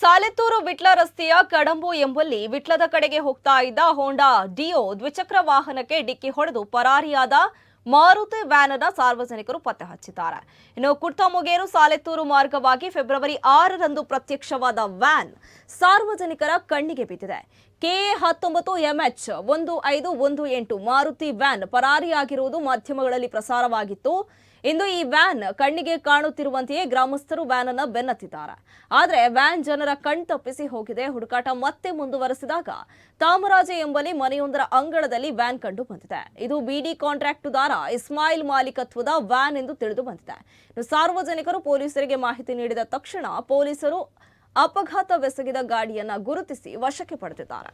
ಸಾಲೆತ್ತೂರು ವಿಟ್ಲ ರಸ್ತೆಯ ಕಡಂಬು ಎಂಬಲ್ಲಿ ವಿಟ್ಲದ ಕಡೆಗೆ ಹೋಗ್ತಾ ಇದ್ದ ಹೋಂಡಾ ಡಿಯೋ ದ್ವಿಚಕ್ರ ವಾಹನಕ್ಕೆ ಡಿಕ್ಕಿ ಹೊಡೆದು ಪರಾರಿಯಾದ ಮಾರುತಿ ವ್ಯಾನ್ ಅನ್ನ ಸಾರ್ವಜನಿಕರು ಪತ್ತೆ ಹಚ್ಚಿದ್ದಾರೆ. ಇನ್ನು ಕುರ್ತಮುಗೇರು ಸಾಲೆತ್ತೂರು ಮಾರ್ಗವಾಗಿ ಫೆಬ್ರವರಿ ಆರರಂದು ಪ್ರತ್ಯಕ್ಷವಾದ ವ್ಯಾನ್ ಸಾರ್ವಜನಿಕರ ಕಣ್ಣಿಗೆ ಬಿದ್ದಿದೆ. ಕೆಎ ಹತ್ತೊಂಬತ್ತು ಎಂಎಚ್ ಒಂದು ಐದು ಒಂದು ಎಂಟು ಮಾರುತಿ ವ್ಯಾನ್ ಪರಾರಿಯಾಗಿರುವುದು ಮಾಧ್ಯಮಗಳಲ್ಲಿ ಪ್ರಸಾರವಾಗಿತ್ತು. ಇಂದು ಈ ವ್ಯಾನ್ ಕಣ್ಣಿಗೆ ಕಾಣುತ್ತಿರುವಂತೆಯೇ ಗ್ರಾಮಸ್ಥರು ವ್ಯಾನ್ ಅನ್ನ ಬೆನ್ನತ್ತಿದ್ದಾರೆ. ಆದರೆ ವ್ಯಾನ್ ಜನರ ಕಣ್ ತಪ್ಪಿಸಿ ಹೋಗಿದೆ. ಹುಡುಕಾಟ ಮತ್ತೆ ಮುಂದುವರೆಸಿದಾಗ ತಾಮರಾಜೆ ಎಂಬಲ್ಲಿ ಮನೆಯೊಂದರ ಅಂಗಳದಲ್ಲಿ ವ್ಯಾನ್ ಕಂಡು ಬಂದಿದೆ. ಇದು ಬಿಡಿ ಕಾಂಟ್ರಾಕ್ಟುದಾರ ಇಸ್ಮಾಯಿಲ್ ಮಾಲೀಕತ್ವದ ವ್ಯಾನ್ ಎಂದು ತಿಳಿದು ಬಂದಿದೆ. ಸಾರ್ವಜನಿಕರು ಪೊಲೀಸರಿಗೆ ಮಾಹಿತಿ ನೀಡಿದ ತಕ್ಷಣ ಪೊಲೀಸರು ಅಪಘಾತವೆಸಗಿದ ಗಾಡಿಯನ್ನ ಗುರುತಿಸಿ ವಶಕ್ಕೆ ಪಡೆದಿದ್ದಾರೆ.